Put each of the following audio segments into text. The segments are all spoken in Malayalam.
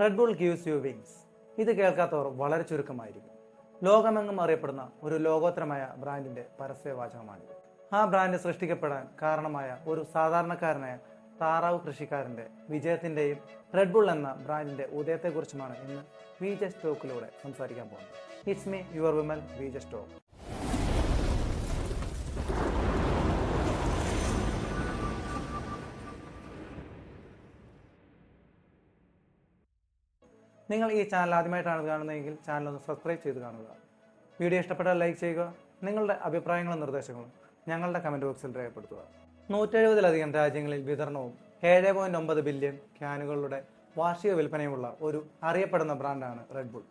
Red Bull gives you wings ഇത് കേൾക്കാത്തവർ വളരെ ചുരുക്കമായിരിക്കും. ലോകമെങ്ങും അറിയപ്പെടുന്ന ഒരു ലോകോത്തരമായ ബ്രാൻഡിന്റെ പരസ്യവാചകമാണ് ആ ബ്രാൻഡ് സൃഷ്ടിക്കപ്പെടാൻ കാരണമായ ഒരു സാധാരണക്കാരനായ താറാവ് കൃഷിക്കാരന്റെ വിജയത്തിന്റെയും റെഡ് ബുൾ എന്ന ബ്രാൻഡിന്റെ ഉദയത്തെക്കുറിച്ചുമാണ് ഇന്ന് വി ജെ സ്റ്റോക്കിലൂടെ സംസാരിക്കാൻ പോകുന്നത്. It's me your Vimal V J stock നിങ്ങൾ ഈ ചാനൽ ആദ്യമായിട്ടാണ് കാണുന്നതെങ്കിൽ ചാനൽ ഒന്ന് സബ്സ്ക്രൈബ് ചെയ്ത് കാണുക. വീഡിയോ ഇഷ്ടപ്പെട്ടാൽ ലൈക്ക് ചെയ്യുക. നിങ്ങളുടെ അഭിപ്രായങ്ങളും നിർദ്ദേശങ്ങളും ഞങ്ങളുടെ കമന്റ് ബോക്സിൽ രേഖപ്പെടുത്തുക. നൂറ്റെഴുപതിലധികം രാജ്യങ്ങളിൽ വിതരണവും ഏഴ് പോയിന്റ് ഒമ്പത് ബില്യൺ ക്യാനുകളുടെ വാർഷിക വിൽപ്പനയുമുള്ള ഒരു അറിയപ്പെടുന്ന ബ്രാൻഡാണ് റെഡ് ബുൾ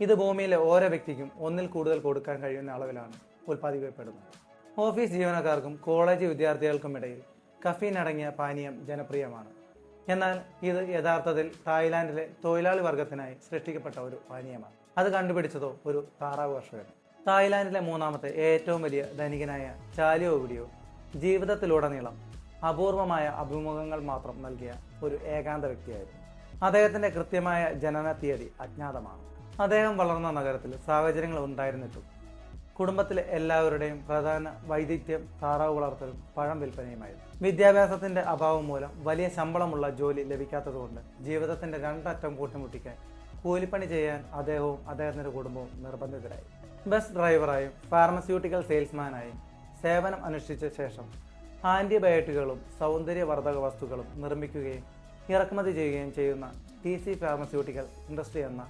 ഇത് ഭൂമിയിലെ ഓരോ വ്യക്തിക്കും ഒന്നിൽ കൂടുതൽ കൊടുക്കാൻ കഴിയുന്ന അളവിലാണ് ഉൽപ്പാദിക്കപ്പെടുന്നത് ഓഫീസ് ജീവനക്കാർക്കും കോളേജ് വിദ്യാർത്ഥികൾക്കും ഇടയിൽ കഫീൻ അടങ്ങിയ പാനീയം ജനപ്രിയമാണ്. എന്നാൽ ഇത് യഥാർത്ഥത്തിൽ തായ്ലാന്റിലെ തൊഴിലാളി വർഗത്തിനായി സൃഷ്ടിക്കപ്പെട്ട ഒരു പാനീയമാണ്. അത് കണ്ടുപിടിച്ചതോ ഒരു താറാവ് കർഷകനും തായ്ലാന്റിലെ മൂന്നാമത്തെ ഏറ്റവും വലിയ ധനികനായ ചാലിയോ വിഡിയോ ജീവിതത്തിലുടനീളം അപൂർവമായ അഭിമുഖങ്ങൾ മാത്രം നൽകിയ ഒരു ഏകാന്ത വ്യക്തിയായിരുന്നു. അദ്ദേഹത്തിന്റെ കൃത്യമായ ജനന തീയതി അജ്ഞാതമാണ്. അദ്ദേഹം വളർന്ന നഗരത്തിൽ സാഹചര്യങ്ങൾ ഉണ്ടായിരുന്നിട്ടും കുടുംബത്തിലെ എല്ലാവരുടെയും പ്രധാന വൈദഗ്ധ്യം താറാവ് വളർത്തലും പഴം വിൽപ്പനയുമായിരുന്നു. വിദ്യാഭ്യാസത്തിന്റെ അഭാവം മൂലം വലിയ ശമ്പളമുള്ള ജോലി ലഭിക്കാത്തതുകൊണ്ട് ജീവിതത്തിന്റെ രണ്ടറ്റം കൂട്ടിമുട്ടിക്കാൻ കൂലിപ്പണി ചെയ്യാൻ അദ്ദേഹവും അദ്ദേഹത്തിന്റെ കുടുംബവും നിർബന്ധിതരായി. ബസ് ഡ്രൈവറായും ഫാർമസ്യൂട്ടിക്കൽ സെയിൽസ്മാനായും സേവനം അനുഷ്ഠിച്ച ശേഷം ആന്റിബയോട്ടിക്കുകളും സൗന്ദര്യവർദ്ധക വസ്തുക്കളും നിർമ്മിക്കുകയും ഇറക്കുമതി ചെയ്യുകയും ചെയ്യുന്ന ടി സി ഫാർമസ്യൂട്ടിക്കൽ ഇൻഡസ്ട്രി എന്ന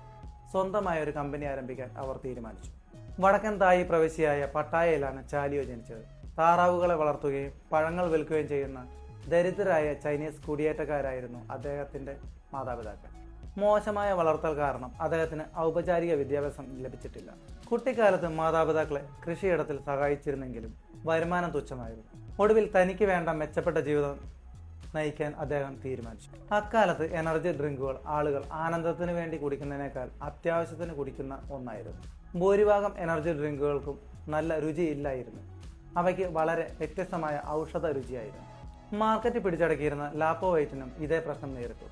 സ്വന്തമായ ഒരു കമ്പനി ആരംഭിക്കാൻ അവർ തീരുമാനിച്ചു. വടക്കൻ തായി പ്രവശ്യയായ പട്ടായയിലാണ് ചാലിയോ ജനിച്ചത്. താറാവുകളെ വളർത്തുകയും പഴങ്ങൾ വിൽക്കുകയും ചെയ്യുന്ന ദരിദ്രരായ ചൈനീസ് കുടിയേറ്റക്കാരായിരുന്നു അദ്ദേഹത്തിന്റെ മാതാപിതാക്കൾ. മോശമായ വളർത്തൽ കാരണം അദ്ദേഹത്തിന് ഔപചാരിക വിദ്യാഭ്യാസം ലഭിച്ചിട്ടില്ല. കുട്ടിക്കാലത്ത് മാതാപിതാക്കളെ കൃഷിയിടത്തിൽ സഹായിച്ചിരുന്നെങ്കിലും വരുമാനം തുച്ഛമായിരുന്നു. ഒടുവിൽ തനിക്ക് വേണ്ട മെച്ചപ്പെട്ട ജീവിതം നയിക്കാൻ അദ്ദേഹം തീരുമാനിച്ചു. അക്കാലത്ത് എനർജി ഡ്രിങ്കുകൾ ആളുകൾ ആനന്ദത്തിന് വേണ്ടി കുടിക്കുന്നതിനേക്കാൾ അത്യാവശ്യത്തിന് കുടിക്കുന്ന ഒന്നായിരുന്നു. ഭൂരിഭാഗം എനർജി ഡ്രിങ്കുകൾക്കും നല്ല രുചിയില്ലായിരുന്നു. അവയ്ക്ക് വളരെ വ്യത്യസ്തമായ ഔഷധ രുചിയായിരുന്നു. മാർക്കറ്റ് പിടിച്ചടക്കിയിരുന്ന ലാപ്പോ വൈറ്റിനും ഇതേ പ്രശ്നം നേരിട്ടു.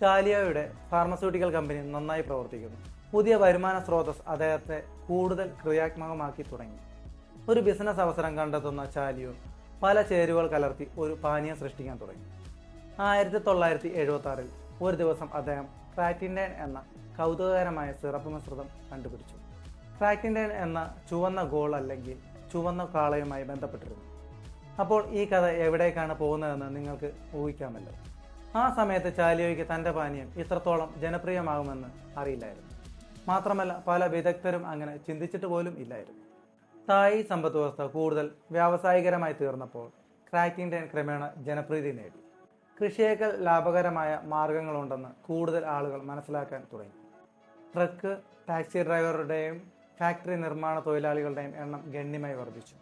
ചാലിയോയുടെ ഫാർമസ്യൂട്ടിക്കൽ കമ്പനി നന്നായി പ്രവർത്തിക്കുന്നു. പുതിയ വരുമാന സ്രോതസ് അദ്ദേഹത്തെ കൂടുതൽ ക്രിയാത്മകമാക്കി തുടങ്ങി. ഒരു ബിസിനസ് അവസരം കണ്ടെത്തുന്ന ചാലിയോ പല ചേരുവകൾ കലർത്തി ഒരു പാനീയം സൃഷ്ടിക്കാൻ തുടങ്ങി. ആയിരത്തി തൊള്ളായിരത്തി എഴുപത്തി ആറിൽ ഒരു ദിവസം അദ്ദേഹം ക്രാറ്റിൻഡൈൻ എന്ന കൗതുകകരമായ സിറപ്പ് മിശ്രിതം കണ്ടുപിടിച്ചു. ക്രാറ്റിൻഡൈൻ എന്ന ചുവന്ന ഗോൾ അല്ലെങ്കിൽ ചുവന്ന കാളയുമായി ബന്ധപ്പെട്ടിരുന്നു. അപ്പോൾ ഈ കഥ എവിടേക്കാണ് പോകുന്നതെന്ന് നിങ്ങൾക്ക് ഊഹിക്കാമല്ലോ. ആ സമയത്ത് ചാലിയോയ്ക്ക് തന്റെ പാനീയം ഇത്രത്തോളം ജനപ്രിയമാകുമെന്ന് അറിയില്ലായിരുന്നു. മാത്രമല്ല പല വിദഗ്ധരും അങ്ങനെ ചിന്തിച്ചിട്ട് പോലും ഇല്ലായിരുന്നു. തായ് സമ്പദ് വ്യവസ്ഥ കൂടുതൽ വ്യാവസായികരമായി തീർന്നപ്പോൾ ക്രാക്കിംഗ് ടൈൻ ക്രമേണ ജനപ്രീതി നേടി. കൃഷിയേക്കാൾ ലാഭകരമായ മാർഗങ്ങളുണ്ടെന്ന് കൂടുതൽ ആളുകൾ മനസ്സിലാക്കാൻ തുടങ്ങി. ട്രക്ക് ടാക്സി ഡ്രൈവറുടെയും ഫാക്ടറി നിർമ്മാണ തൊഴിലാളികളുടെയും എണ്ണം ഗണ്യമായി വർദ്ധിച്ചു.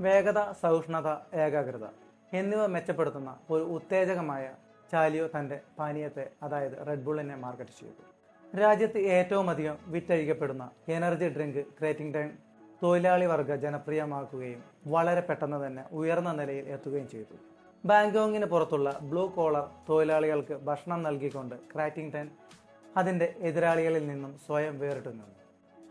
വേഗത സഹിഷ്ണുത ഏകാഗ്രത എന്നിവ മെച്ചപ്പെടുത്തുന്ന ഒരു ഉത്തേജകമായ ചാലിയോ തന്റെ പാനീയത്തെ അതായത് റെഡ് ബുള്ളിനെ മാർക്കറ്റ് ചെയ്തു. രാജ്യത്ത് ഏറ്റവും അധികം വിറ്റഴിക്കപ്പെടുന്ന എനർജി ഡ്രിങ്ക് ക്രേറ്റിംഗ് ടൈം തൊഴിലാളി വർഗ ജനപ്രിയമാക്കുകയും വളരെ പെട്ടെന്ന് തന്നെ ഉയർന്ന നിലയിൽ എത്തുകയും ചെയ്തു. ബാങ്കോങ്ങിന് പുറത്തുള്ള ബ്ലൂ കോളർ തൊഴിലാളികൾക്ക് ഭക്ഷണം നൽകിക്കൊണ്ട് ക്രാറ്റിംഗ് ടെൻ അതിന്റെ എതിരാളികളിൽ നിന്നും സ്വയം വേറിട്ടു നിന്നു.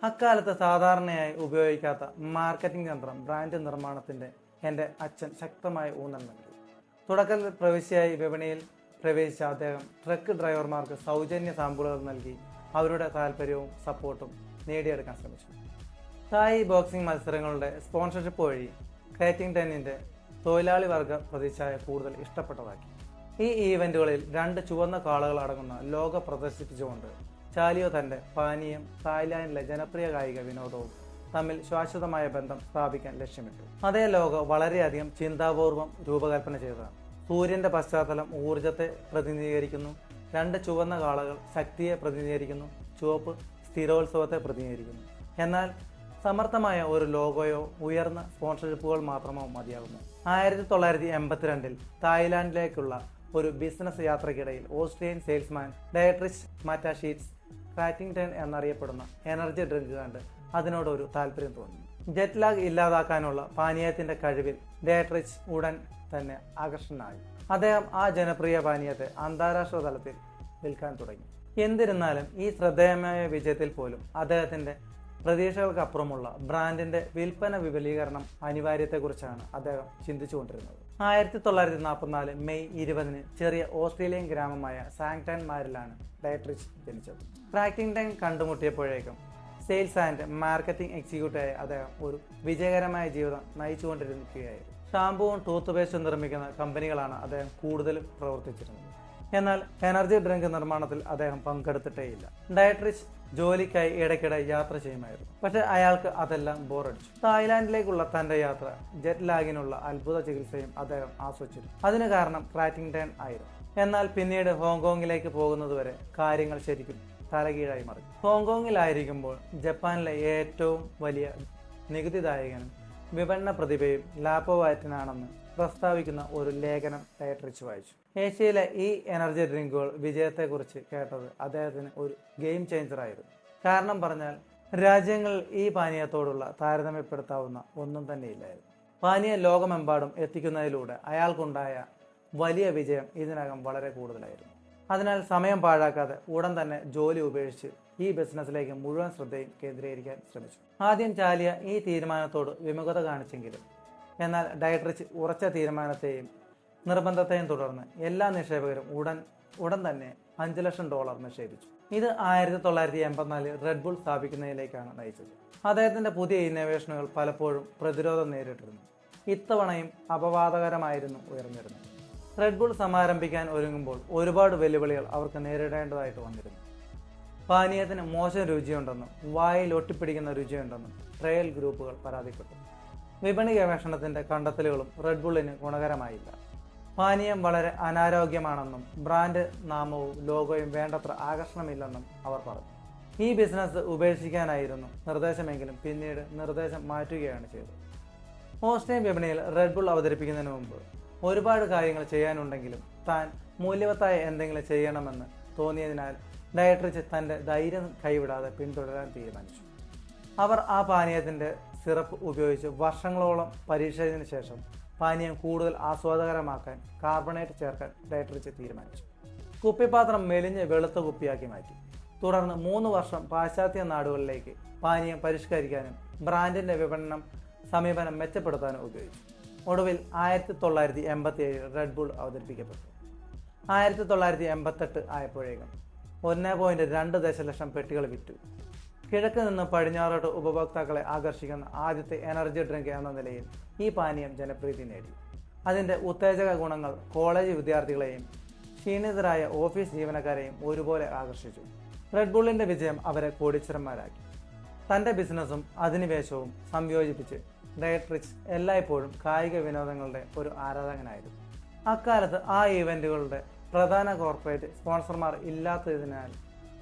അക്കാലത്ത് സാധാരണയായി ഉപയോഗിക്കാത്ത മാർക്കറ്റിംഗ് തന്ത്രം ബ്രാൻഡ് നിർമ്മാണത്തിന്റെ എന്റെ അച്ഛൻ ശക്തമായ ഊന്നൽ നൽകി. തുടക്കത്തിൽ പ്രവിശ്യയായി വിപണിയിൽ പ്രവേശിച്ച അദ്ദേഹം ട്രക്ക് ഡ്രൈവർമാർക്ക് സൗജന്യ സാമ്പിളുകൾ നൽകി അവരുടെ താല്പര്യവും സപ്പോർട്ടും നേടിയെടുക്കാൻ ശ്രമിച്ചു. തായ് ബോക്സിംഗ് മത്സരങ്ങളുടെ സ്പോൺസർഷിപ്പ് വഴി ക്രേറ്റിംഗ് ടെന്നിന്റെ തൊഴിലാളി വർഗ പ്രതിച്ഛായ കൂടുതൽ ഇഷ്ടപ്പെട്ടതാക്കി. ഈ ഈവന്റുകളിൽ രണ്ട് ചുവന്ന കാളുകൾ അടങ്ങുന്ന ലോക പ്രദർശിപ്പിച്ചുകൊണ്ട് ചാലിയോ തന്റെ പാനീയം തായ്ലാൻഡിലെ ജനപ്രിയ കായിക വിനോദവും തമ്മിൽ ശാശ്വതമായ ബന്ധം സ്ഥാപിക്കാൻ ലക്ഷ്യമിട്ടു. അതേ ലോകം വളരെയധികം ചിന്താപൂർവം രൂപകൽപ്പന ചെയ്തതാണ്. സൂര്യന്റെ പശ്ചാത്തലം ഊർജത്തെ പ്രതിനിധീകരിക്കുന്നു. രണ്ട് ചുവന്ന കാളകൾ ശക്തിയെ പ്രതിനിധീകരിക്കുന്നു. ചുവപ്പ് സ്ഥിരോത്സവത്തെ പ്രതിനിധീകരിക്കുന്നു. എന്നാൽ സമർത്ഥമായ ഒരു ലോഗോയോ ഉയർന്ന സ്പോൺസർഷിപ്പുകൾ മാത്രമോ മതിയാകുന്നു. ആയിരത്തി തൊള്ളായിരത്തി എൺപത്തിരണ്ടിൽ തായ്ലാൻഡിലേക്കുള്ള ഒരു business യാത്രയ്ക്കിടയിൽ Austrian salesman Dietrich Mateschitz Krating ton എന്നറിയപ്പെടുന്ന എനർജി ഡ്രിങ്ക് കണ്ട് അതിനോടൊരു താല്പര്യം തോന്നി ജെറ്റ് ലാഗ് ഇല്ലാതാക്കാനുള്ള പാനീയത്തിന്റെ കഴിവിൽ ഡയട്രിച്ച് ഉടൻ തന്നെ ആകർഷണനായി. അദ്ദേഹം ആ ജനപ്രിയ പാനീയത്തെ അന്താരാഷ്ട്ര തലത്തിൽ വിൽക്കാൻ തുടങ്ങി. എന്നിരുന്നാലും ഈ ശ്രദ്ധേയമായ വിജയത്തിൽ പോലും അദ്ദേഹത്തിന്റെ പ്രതീക്ഷകൾക്കപ്പുറമുള്ള ബ്രാൻഡിന്റെ വിൽപ്പന വിപുലീകരണം അനിവാര്യത്തെക്കുറിച്ചാണ് അദ്ദേഹം ചിന്തിച്ചുകൊണ്ടിരുന്നത്. ആയിരത്തി തൊള്ളായിരത്തി നാൽപ്പത്തിനാല് മെയ് ഇരുപതിന് ചെറിയ ഓസ്ട്രേലിയൻ ഗ്രാമമായ സാങ്ടൻമാരിലാണ് ഡയട്രിച്ച് ജനിച്ചത്. ട്രാക്കിംഗ് ടൈം കണ്ടുമുട്ടിയപ്പോഴേക്കും സെയിൽസ് ആൻഡ് മാർക്കറ്റിംഗ് എക്സിക്യൂട്ടീവായി അദ്ദേഹം ഒരു വിജയകരമായ ജീവിതം നയിച്ചുകൊണ്ടിരിക്കുകയായിരുന്നു. ഷാമ്പുവും ടൂത്ത് പേസ്റ്റും നിർമ്മിക്കുന്ന കമ്പനികളാണ് അദ്ദേഹം കൂടുതലും പ്രവർത്തിച്ചിരുന്നത്. എന്നാൽ എനർജി ഡ്രിങ്ക് നിർമ്മാണത്തിൽ അദ്ദേഹം പങ്കെടുത്തിട്ടേയില്ല. ഡയട്രിച്ച് ജോലിക്കായി ഇടയ്ക്കിടെ യാത്ര ചെയ്യുമായിരുന്നു. പക്ഷെ അയാൾക്ക് അതെല്ലാം ബോറടിച്ചു. തായ്ലാന്റിലേക്കുള്ള തന്റെ യാത്ര ജെറ്റ് ലാഗിനുള്ള അത്ഭുത ചികിത്സയും അദ്ദേഹം ആസ്വദിച്ചിരുന്നു. അതിന് കാരണം ക്രാറ്റിംഗ് ടേൺ ആയിരുന്നു. എന്നാൽ പിന്നീട് ഹോങ്കോങ്ങിലേക്ക് പോകുന്നതുവരെ കാര്യങ്ങൾ ശരിക്കും തലകീഴായി മാറി. ഹോങ്കോങ്ങിലായിരിക്കുമ്പോൾ ജപ്പാനിലെ ഏറ്റവും വലിയ നികുതിദായകനും വിപണന പ്രതിഭയും ലാപ്പോവാറ്റിനാണെന്ന് പ്രസ്താവിക്കുന്ന ഒരു ലേഖനം ഡയട്രിച്ച് വായിച്ചു. ഏഷ്യയിലെ ഈ എനർജി ഡ്രിങ്കുകൾ വിജയത്തെക്കുറിച്ച് കേട്ടത് അദ്ദേഹത്തിന് ഒരു ഗെയിം ചേഞ്ചർ ആയിരുന്നു. കാരണം പറഞ്ഞാൽ രാജ്യങ്ങളിൽ ഈ പാനീയത്തോടുള്ള താരതമ്യപ്പെടുത്താവുന്ന ഒന്നും തന്നെയില്ലായിരുന്നു. പാനീയം ലോകമെമ്പാടും എത്തിക്കുന്നതിലൂടെ അയാൾക്കുണ്ടായ വലിയ വിജയം ഇതിനകം വളരെ കൂടുതലായിരുന്നു. അതിനാൽ സമയം പാഴാക്കാതെ ഉടൻ തന്നെ ജോലി ഉപേക്ഷിച്ച് ഈ ബിസിനസ്സിലേക്ക് മുഴുവൻ ശ്രദ്ധയും കേന്ദ്രീകരിക്കാൻ ശ്രമിച്ചു. ആദ്യം ചാലിയ ഈ തീരുമാനത്തോട് വിമുഖത കാണിച്ചെങ്കിലും എന്നാൽ ഡയട്രിച്ച് ഉറച്ച തീരുമാനത്തെയും നിർബന്ധത്തെയും തുടർന്ന് എല്ലാ നിക്ഷേപകരും ഉടൻ ഉടൻ തന്നെ അഞ്ച് ലക്ഷം ഡോളർ നിക്ഷേപിച്ചു. ഇത് ആയിരത്തി തൊള്ളായിരത്തി എൺപത്തിനാലിൽ റെഡ് ബുൾ സ്ഥാപിക്കുന്നതിലേക്കാണ് നയിച്ചത്. അദ്ദേഹത്തിന്റെ പുതിയ ഇന്നോവേഷനുകൾ പലപ്പോഴും പ്രതിരോധം നേരിട്ടിരുന്നു. ഇത്തവണയും അപവാദകരമായിരുന്നു ഉയർന്നിരുന്നത്. റെഡ് ബുൾ സമാരംഭിക്കാൻ ഒരുങ്ങുമ്പോൾ ഒരുപാട് വെല്ലുവിളികൾ അവർക്ക് നേരിടേണ്ടതായിട്ട് വന്നിരുന്നു. പാനീയത്തിന് മോശം രുചിയുണ്ടെന്നും വായിൽ ഒട്ടിപ്പിടിക്കുന്ന രുചിയുണ്ടെന്നും ട്രയൽ ഗ്രൂപ്പുകൾ പരാതിപ്പെട്ടു. വിപണി ഗവേഷണത്തിന്റെ കണ്ടെത്തലുകളും റെഡ് ബുള്ളിന് ഗുണകരമായില്ല. പാനീയം വളരെ അനാരോഗ്യമാണെന്നും ബ്രാൻഡ് നാമവും ലോഗോയും വേണ്ടത്ര ആകർഷണമില്ലെന്നും അവർ പറഞ്ഞു. ഈ ബിസിനസ് ഉപേക്ഷിക്കാനായിരുന്നു നിർദ്ദേശമെങ്കിലും പിന്നീട് നിർദ്ദേശം മാറ്റുകയാണ് ചെയ്തത്. ഓസ്ട്രേലിയൻ വിപണിയിൽ റെഡ് ബുൾ അവതരിപ്പിക്കുന്നതിന് മുമ്പ് ഒരുപാട് കാര്യങ്ങൾ ചെയ്യാനുണ്ടെങ്കിലും താൻ മൂല്യവത്തായ എന്തെങ്കിലും ചെയ്യണമെന്ന് തോന്നിയതിനാൽ ഡയട്രിച്ച് തന്റെ ധൈര്യം കൈവിടാതെ പിന്തുടരാൻ തീരുമാനിച്ചു. അവർ ആ പാനീയത്തിന്റെ സിറപ്പ് ഉപയോഗിച്ച് വർഷങ്ങളോളം പരീക്ഷിച്ചതിന് ശേഷം പാനീയം കൂടുതൽ ആസ്വാദകരമാക്കാൻ കാർബണേറ്റ് ചേർക്കാൻ ഡയറ്ററിച്ച് തീരുമാനിച്ചു. കുപ്പിപ്പാത്രം മെലിഞ്ഞ് വെളുത്ത കുപ്പിയാക്കി മാറ്റി. തുടർന്ന് മൂന്ന് വർഷം പാശ്ചാത്യ നാടുകളിലേക്ക് പാനീയം പരിഷ്കരിക്കാനും ബ്രാൻഡിന്റെ വിപണനം സമീപനം മെച്ചപ്പെടുത്താനും ഉപയോഗിച്ചു. ഒടുവിൽ ആയിരത്തി തൊള്ളായിരത്തി എൺപത്തി ഏഴിൽ റെഡ് ബുൾ അവതരിപ്പിക്കപ്പെട്ടു. ആയിരത്തി തൊള്ളായിരത്തി എൺപത്തെട്ട് ആയപ്പോഴേക്കും ഒന്ന് പോയിന്റ് രണ്ട് ദശലക്ഷം പെട്ടികൾ വിറ്റു. കിഴക്ക് നിന്ന് പടിഞ്ഞാറോട്ട് ഉപഭോക്താക്കളെ ആകർഷിക്കുന്ന ആദ്യത്തെ എനർജി ഡ്രിങ്ക് എന്ന നിലയിൽ ഈ പാനീയം ജനപ്രീതി നേടി. അതിന്റെ ഉത്തേജക ഗുണങ്ങൾ കോളേജ് വിദ്യാർത്ഥികളെയും ക്ഷീണിതരായ ഓഫീസ് ജീവനക്കാരെയും ഒരുപോലെ ആകർഷിച്ചു. റെഡ് ബുള്ളിന്റെ വിജയം അവരെ കോടീശ്വരന്മാരാക്കി. തന്റെ ബിസിനസ്സും അധിനിവേശവും സംയോജിപ്പിച്ച് ഡയട്രിച്ച് എല്ലായ്പ്പോഴും കായിക വിനോദങ്ങളുടെ ഒരു ആരാധകനായിരുന്നു. അക്കാലത്ത് ആ ഈവന്റുകളുടെ പ്രധാന കോർപ്പറേറ്റ് സ്പോൺസർമാർ ഇല്ലാത്തതിനാൽ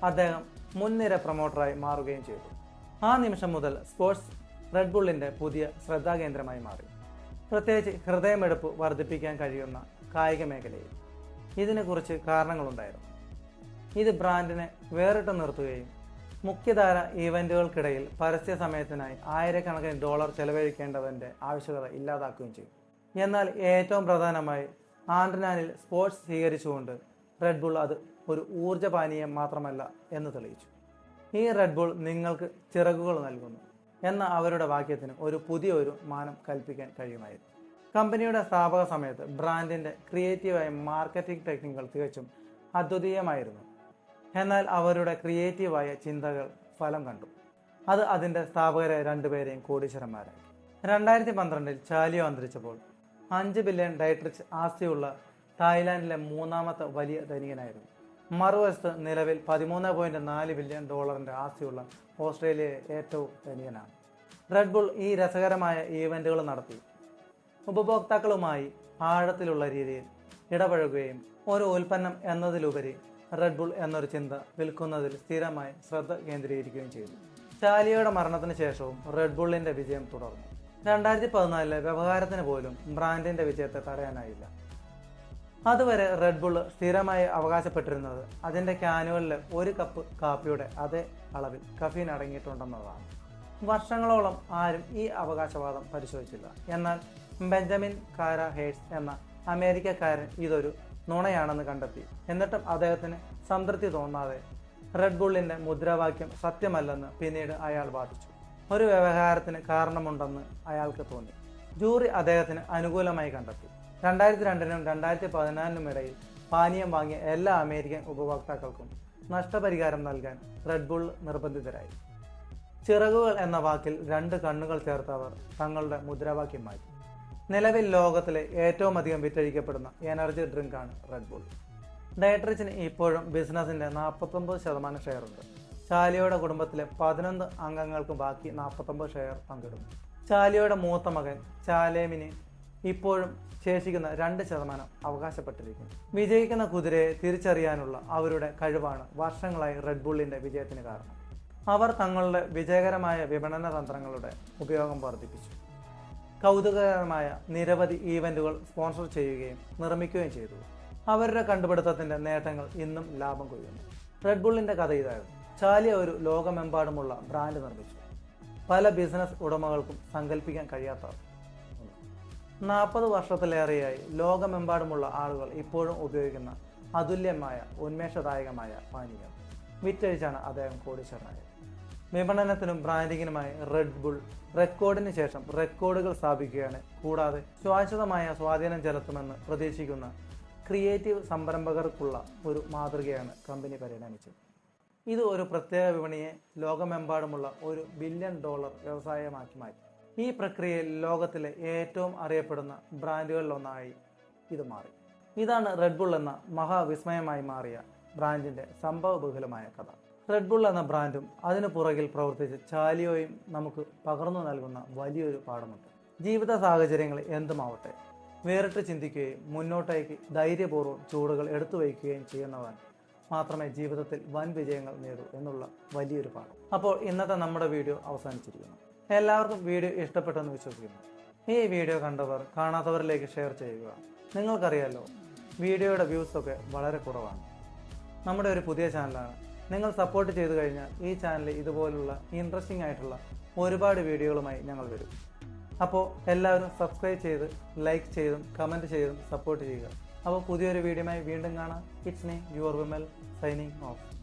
അദ്ദേഹം മുൻനിര പ്രൊമോട്ടറായി മാറുകയും ചെയ്തു. ആ നിമിഷം മുതൽ സ്പോർട്സ് റെഡ് ബുള്ളിന്റെ പുതിയ ശ്രദ്ധാകേന്ദ്രമായി മാറി. പ്രത്യേകിച്ച് ഹൃദയമെടുപ്പ് വർദ്ധിപ്പിക്കാൻ കഴിയുന്ന കായിക മേഖലയിൽ. ഇതിനെക്കുറിച്ച് കാരണങ്ങളുണ്ടായിരുന്നു. ഇത് ബ്രാൻഡിനെ വേറിട്ട് നിർത്തുകയും മുഖ്യധാര ഈവന്റുകൾക്കിടയിൽ പരസ്യ സമയത്തിനായി ആയിരക്കണക്കിന് ഡോളർ ചെലവഴിക്കേണ്ടതിന്റെ ആവശ്യകത ഇല്ലാതാക്കുകയും ചെയ്യും എന്നാൽ ഏറ്റവും പ്രധാനമായി ആൻഡ്രനാനിൽ സ്പോർട്സ് സ്വീകരിച്ചുകൊണ്ട് റെഡ് ബുൾ അത് ഒരു ഊർജ പാനീയം മാത്രമല്ല എന്ന് തെളിയിച്ചു. ഈ റെഡ് ബുൾ നിങ്ങൾക്ക് ചിറകുകൾ നൽകുന്നു എന്ന അവരുടെ വാക്യത്തിന് ഒരു പുതിയ ഒരു മാനം കൽപ്പിക്കാൻ കഴിയുമായിരുന്നു. കമ്പനിയുടെ സ്ഥാപക സമയത്ത് ബ്രാൻഡിന്റെ ക്രിയേറ്റീവായ മാർക്കറ്റിംഗ് ടെക്നിക്കുകൾ തികച്ചും അദ്വിതീയമായിരുന്നു. എന്നാൽ അവരുടെ ക്രിയേറ്റീവായ ചിന്തകൾ ഫലം കണ്ടു. അത് അതിന്റെ സ്ഥാപകരെ രണ്ടുപേരെയും കോടീശ്വരന്മാരായി രണ്ടായിരത്തി പന്ത്രണ്ടിൽ ചാലിയോ അന്തരിച്ചപ്പോൾ അഞ്ച് ബില്യൺ ഡയറ്റ്രിച്ച് ആസ്തിയുള്ള തായ്ലാൻഡിലെ മൂന്നാമത്തെ വലിയ ധനികനായിരുന്നു മറുവശത്ത് നിലവിൽ പതിമൂന്ന് പോയിന്റ് നാല് ബില്യൺ ഡോളറിന്റെ ആസ്തിയുള്ള ഓസ്ട്രേലിയയിലെ ഏറ്റവും ധനികനാണ്. റെഡ് ബുൾ ഈ രസകരമായ ഈവന്റുകൾ നടത്തി. ഉപഭോക്താക്കളുമായി ആഴത്തിലുള്ള രീതിയിൽ ഇടപഴകുകയും ഒരു ഉൽപ്പന്നം എന്നതിലുപരി റെഡ് ബുൾ എന്നൊരു ചിന്ത വിൽക്കുന്നതിൽ സ്ഥിരമായി ശ്രദ്ധ കേന്ദ്രീകരിക്കുകയും ചെയ്തു. ചാലിയയുടെ മരണത്തിന് ശേഷവും റെഡ് വിജയം തുടർന്നു. രണ്ടായിരത്തി പതിനാലിലെ വ്യവഹാരത്തിന് പോലും ബ്രാൻഡിന്റെ വിജയത്തെ തടയാനായില്ല. അതുവരെ റെഡ് ബുൾ സ്ഥിരമായി അവകാശപ്പെട്ടിരുന്നത് അതിന്റെ ക്യാനുകളിലെ ഒരു കപ്പ് കാപ്പിയുടെ അതേ അളവിൽ കഫീൻ അടങ്ങിയിട്ടുണ്ടെന്നതാണ്. വർഷങ്ങളോളം ആരും ഈ അവകാശവാദം പരിശോധിച്ചില്ല. എന്നാൽ ബെഞ്ചമിൻ കാര ഹേഴ്സ് എന്ന അമേരിക്കക്കാരൻ ഇതൊരു നുണയാണെന്ന് കണ്ടെത്തി. എന്നിട്ടും അദ്ദേഹത്തിന് സംതൃപ്തി തോന്നാതെ റെഡ് ബുള്ളിന്റെ മുദ്രാവാക്യം സത്യമല്ലെന്ന് പിന്നീട് അയാൾ വാദിച്ചു. ഒരു വ്യവഹാരത്തിന് കാരണമുണ്ടെന്ന് അയാൾക്ക് തോന്നി. ജൂറി അദ്ദേഹത്തിന് അനുകൂലമായി കണ്ടെത്തി. രണ്ടായിരത്തി രണ്ടിനും രണ്ടായിരത്തി പതിനാലിനും ഇടയിൽ പാനീയം വാങ്ങിയ എല്ലാ അമേരിക്കൻ ഉപഭോക്താക്കൾക്കും നഷ്ടപരിഹാരം നൽകാൻ റെഡ്ബുൾ നിർബന്ധിതരായി. ചിറകുകൾ എന്ന വാക്കിൽ രണ്ട് കണ്ണുകൾ ചേർത്തവർ തങ്ങളുടെ മുദ്രാവാക്യം മാറ്റി. നിലവിൽ ലോകത്തിലെ ഏറ്റവും അധികം വിറ്റഴിക്കപ്പെടുന്ന എനർജി ഡ്രിങ്കാണ് റെഡ് ബുൾ ഡയട്രിച്ചിന് ഇപ്പോഴും ബിസിനസിന്റെ നാൽപ്പത്തൊമ്പത് ശതമാനം ഉണ്ട്. ചാലിയുടെ കുടുംബത്തിലെ പതിനൊന്ന് അംഗങ്ങൾക്ക് ബാക്കി നാൽപ്പത്തൊമ്പത് ഷെയർ പങ്കിടുന്നു. ചാലിയുടെ മൂത്ത മകൻ ചാലേമിന് ഇപ്പോഴും ശേഷിക്കുന്ന രണ്ട് ശതമാനം അവകാശപ്പെട്ടിരിക്കുന്നു. വിജയിക്കുന്ന കുതിരയെ തിരിച്ചറിയാനുള്ള അവരുടെ കഴിവാണ് വർഷങ്ങളായി റെഡ് ബുള്ളിന്റെ വിജയത്തിന് കാരണം. അവർ തങ്ങളുടെ വിജയകരമായ വിപണന തന്ത്രങ്ങളുടെ ഉപയോഗം വർദ്ധിപ്പിച്ചു. കൗതുകകരമായ നിരവധി ഈവന്റുകൾ സ്പോൺസർ ചെയ്യുകയും നിർമ്മിക്കുകയും ചെയ്തു. അവരുടെ കണ്ടുപിടുത്തത്തിന്റെ നേട്ടങ്ങൾ ഇന്നും ലാഭം കൊയ്യുന്നു. റെഡ് ബുള്ളിന്റെ കഥ ഇതായിരുന്നു. ചാലിയ ഒരു ലോകമെമ്പാടുമുള്ള ബ്രാൻഡ് നിർമ്മിച്ചു. പല ബിസിനസ് ഉടമകൾക്കും സങ്കല്പിക്കാൻ കഴിയാത്ത നാൽപ്പത് വർഷത്തിലേറെയായി ലോകമെമ്പാടുമുള്ള ആളുകൾ ഇപ്പോഴും ഉപയോഗിക്കുന്ന അതുല്യമായ ഉന്മേഷദായകമായ പാനീയം. വിറ്റഴിച്ചാണ് അദ്ദേഹം കോടീശ്വരനായത് വിപണനത്തിനും ബ്രാൻഡിങ്ങിനുമായി റെഡ് ബുൾ റെക്കോർഡിന് ശേഷം റെക്കോർഡുകൾ സ്ഥാപിക്കുകയാണ്. കൂടാതെ ശാശ്വതമായ സ്വാധീനം ചെലുത്തുമെന്ന് പ്രതീക്ഷിക്കുന്ന ക്രിയേറ്റീവ് സംരംഭകർക്കുള്ള ഒരു മാതൃകയാണ് കമ്പനി പരിണമിച്ചത്. ഇത് ഒരു പ്രത്യേക വിപണിയെ ലോകമെമ്പാടുമുള്ള ഒരു ബില്യൺ ഡോളർ വ്യവസായമാക്കി മാറ്റി. ഈ പ്രക്രിയയിൽ ലോകത്തിലെ ഏറ്റവും അറിയപ്പെടുന്ന ബ്രാൻഡുകളിലൊന്നായി ഇത് മാറി. ഇതാണ് റെഡ് ബുൾ എന്ന മഹാവിസ്മയമായി മാറിയ ബ്രാൻഡിന്റെ സംഭവബഹുലമായ കഥ. റെഡ് ബുൾ എന്ന ബ്രാൻഡും അതിനു പുറകിൽ പ്രവർത്തിച്ച ചാലിയോയും നമുക്ക് പകർന്നു നൽകുന്ന വലിയൊരു പാഠമുണ്ട്. ജീവിത സാഹചര്യങ്ങൾ എന്തുമാവട്ടെ വേറിട്ട് ചിന്തിക്കുകയും മുന്നോട്ടേക്ക് ധൈര്യപൂർവം ചൂടുകൾ എടുത്തു വയ്ക്കുകയും ചെയ്യുന്നവൻ മാത്രമേ ജീവിതത്തിൽ വൻ വിജയങ്ങൾ നേടൂ എന്നുള്ള വലിയൊരു പാഠം. അപ്പോൾ ഇന്നത്തെ നമ്മുടെ വീഡിയോ അവസാനിച്ചിരിക്കുന്നു. എല്ലാവർക്കും വീഡിയോ ഇഷ്ടപ്പെട്ടെന്ന് വിശ്വസിക്കുന്നു. ഈ വീഡിയോ കണ്ടവർ കാണാത്തവരിലേക്ക് ഷെയർ ചെയ്യുക. നിങ്ങൾക്കറിയാലോ വീഡിയോയുടെ വ്യൂസ് ഒക്കെ വളരെ കുറവാണ്. നമ്മുടെ ഒരു പുതിയ ചാനലാണ്. നിങ്ങൾ സപ്പോർട്ട് ചെയ്തു കഴിഞ്ഞാൽ ഈ ചാനൽ ഇതുപോലുള്ള ഇൻട്രസ്റ്റിംഗ് ആയിട്ടുള്ള ഒരുപാട് വീഡിയോകളുമായി ഞങ്ങൾ വരും. അപ്പോൾ എല്ലാവരും സബ്സ്ക്രൈബ് ചെയ്ത് ലൈക്ക് ചെയ്തും കമന്റ് ചെയ്തും സപ്പോർട്ട് ചെയ്യുക. അപ്പോൾ പുതിയൊരു വീഡിയോയുമായി വീണ്ടും കാണാം. It's me your Vimal signing off.